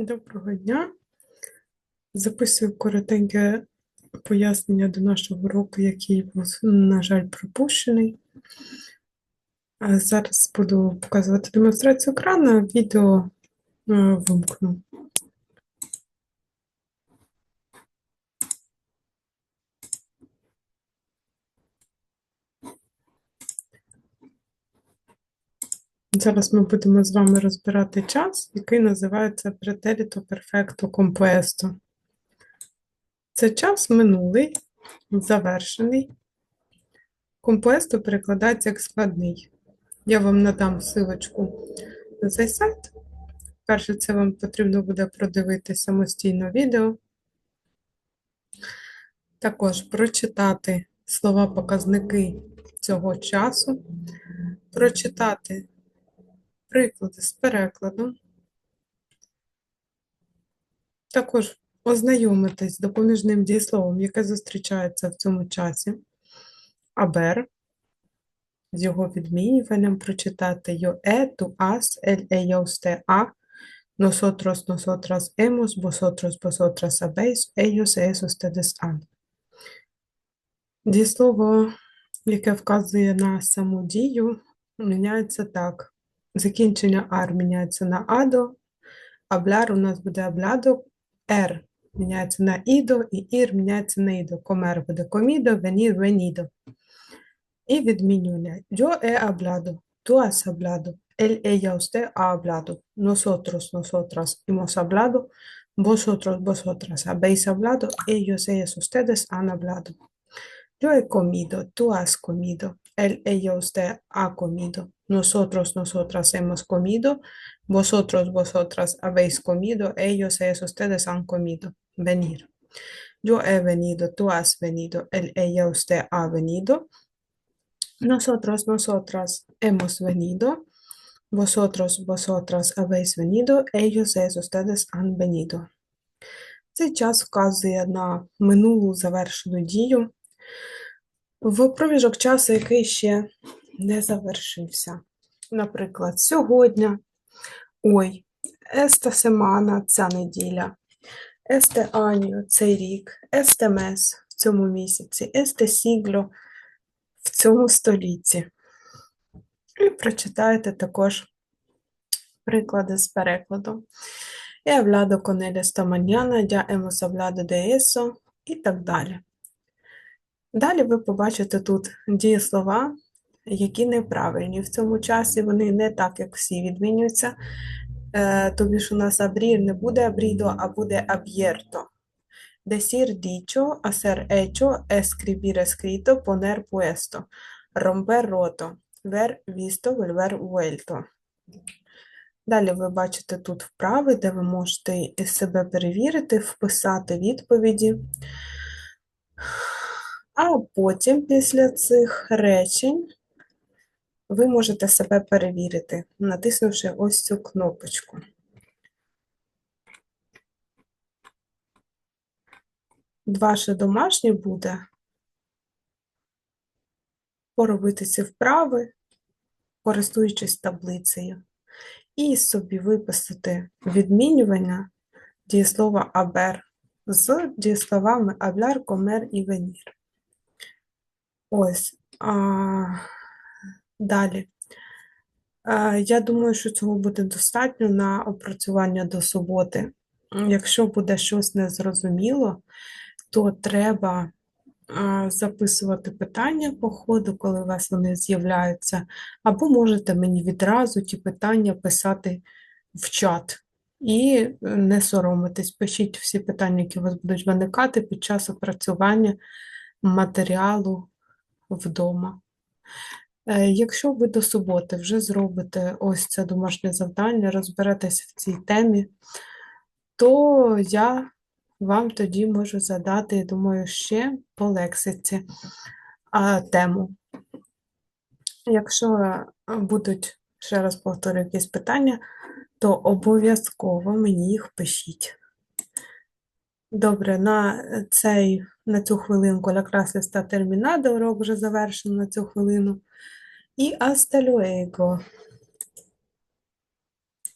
Доброго дня. Записую коротеньке пояснення до нашого уроку, який був, на жаль, пропущений. А Зараз буду показувати демонстрацію екрану, відео вимкну. Зараз ми будемо з вами розбирати час, який називається Претеріто Перфекто Компуесто. Це час минулий, завершений. Компуесто перекладається як складний. Я вам надам силочку на цей сайт. Перше, це вам потрібно буде продивити самостійно відео. Також прочитати слова-показники цього часу, прочитати приклади з перекладом, також ознайомитись з допоміжним дієсловом, яке зустрічається в цьому часі, абер, з його відмінюванням прочитати tu has, el, ella, usted, a, nosotros, nosotras, hemos, vosotros, vosotras habéis, ellos, ellas, ustedes, han. Дієслово, яке вказує на саму дію, міняється так. Закінчення ар міняється на адо, абляр у нас буде аблядо, ер міняється на ідо, і ір міняється на ідо. Комер буде комідо, венір венідо. І відмінювання. Yo he hablado, tú has hablado, él, ella, usted ha hablado, nosotros, nosotras hemos hablado, vosotros, vosotras habéis hablado, ellos, ellas, ustedes han hablado. Yo he comido, tú has comido, él, ella, usted ha comido, nosotros, nosotras hemos comido, vosotros, vosotras habéis comido, ellos, ellas, ustedes han comido. Venir. Yo he venido, tú has venido, él, ella, usted ha venido, nosotros, nosotras hemos venido, vosotros, vosotras habéis venido, ellos, ellas, ustedes han venido. Цей час вказує на минулу завершену дію В проміжок часу, який ще не завершився. Наприклад, сьогодні, ой, еста семана ця неділя, есте аньо цей рік, есте мес в цьому місяці, есте сігло в цьому столітті. І прочитаєте також приклади з перекладу. Hablado con él esta mañana, ya hemos hablado і так далі. Далі ви побачите тут дієслова, які неправильні в цьому часі, вони не так, як всі відмінюються. Е, тобі ж у нас абрір не буде абрідо, а буде аб'єрто. Decir dicho, hacer hecho, escribir escrito, poner puesto, romper roto, ver visto, volver vuelto. Далі ви бачите тут вправи, де ви можете себе перевірити, вписати відповіді. А потім, після цих речень, ви можете себе перевірити, натиснувши ось цю кнопочку. Ваше домашнє буде поробити ці вправи, користуючись таблицею, і собі виписати відмінювання дієслова абер з дієсловами абляр, комер і венір. Ось. А, далі. А, я думаю, що цього буде достатньо на опрацювання до суботи. Якщо буде щось незрозуміло, то треба а, записувати питання по ходу, коли у вас вони з'являються, або можете мені відразу ті питання писати в чат. І не соромитись, пишіть всі питання, які у вас будуть виникати під час опрацювання матеріалу вдома. Е, Якщо ви до суботи вже зробите ось це домашнє завдання, розберетеся в цій темі, то я вам тоді можу задати, я думаю, ще по лексиці тему. Якщо е, будуть, ще раз повторю, якісь питання, то обов'язково мені їх пишіть. Добре, на цей, на цю хвилинку está terminada, урок вже завершено на цю хвилину. І hasta.